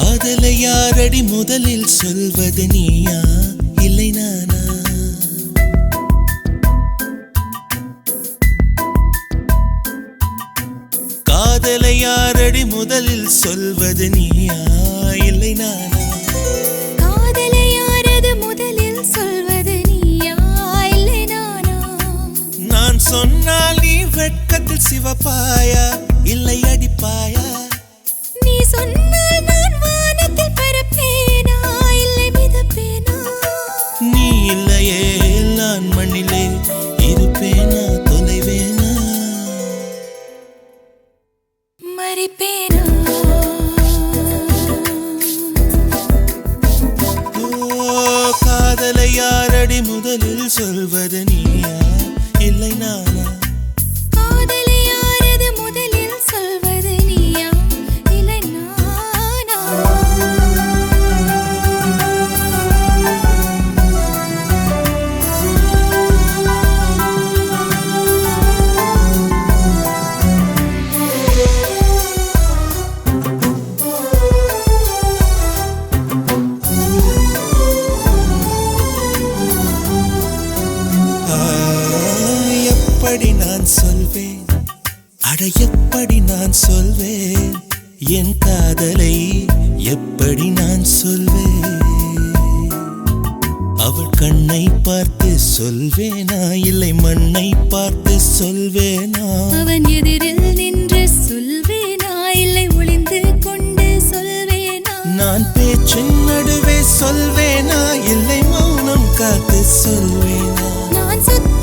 காதலை யாரடி முதலில் சொல்வது நீயா? இல்லை நானா? காதலை யாரடி முதலில் சொல்வது நீயா? இல்லை நானா? காதலை யாரது முதலில் சொல்வது நீயா? இல்லை நானா? நான் சொன்னால் நீ வெட்கத்தில் சிவப்பாயா? இல்லையே நான் மண்ணிலே இருப்பேனா தொலைவேனா? மறிப்பேனா? காதலை யாரடி முதலில் சொல்வது நீயா? எப்படி நான் சொல்வேன்? அட எப்படி நான் சொல்வேன்? என் காதலை எப்படி நான் சொல்வேன்? அவள் கண்ணை பார்த்து சொல்வேனா? இல்லை மண்ணை பார்த்து சொல்வேனா? அவன் எதிரில் நின்று சொல்வேனா? இல்லை ஒளிந்து கொண்டு சொல்வேனா? நான் பேச்சின் நடுவே சொல்வேனா? இல்லை மௌனம் காத்து சொல்வேனா? நான் சுத்த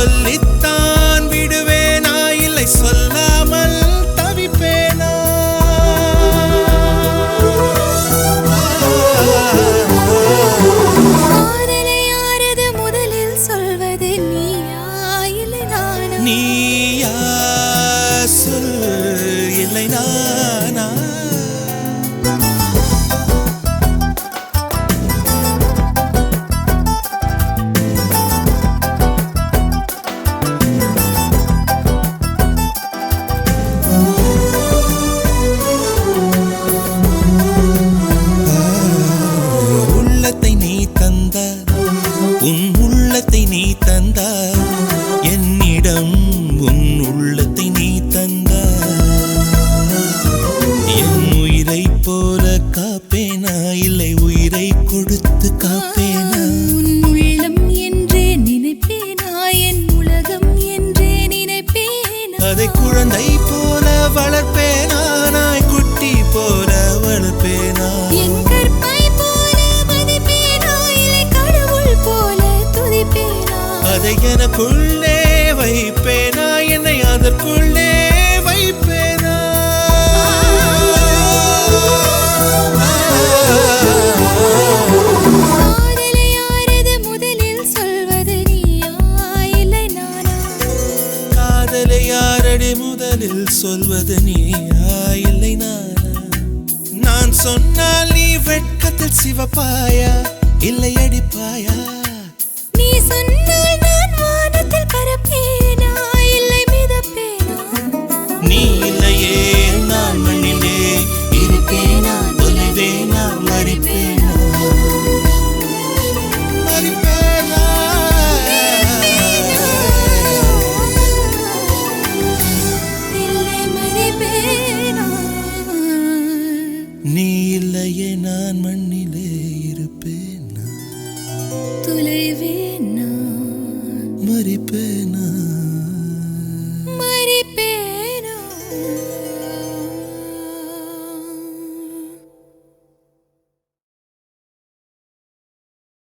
அடி சொல்லித்தான் வளர்ப்பேனா என் கற்பை போல மதிப்பேனா? இல்லை கடவுள் போல துதிப்பேனா? அதை எனக்குள்ளே வைப்பேனா? என்னை அதற்குள்ளே வைப்பேனா? முதலில் சொல்வது நீயா? இல்லை நானா? நான் சொன்னால் நீ வெட்கத்தில் சிவப்பாயா? இல்லை அடிப்பாயா? உன்னிலே இருப்பேனா? துளைவேனா? மறிப்பேனா?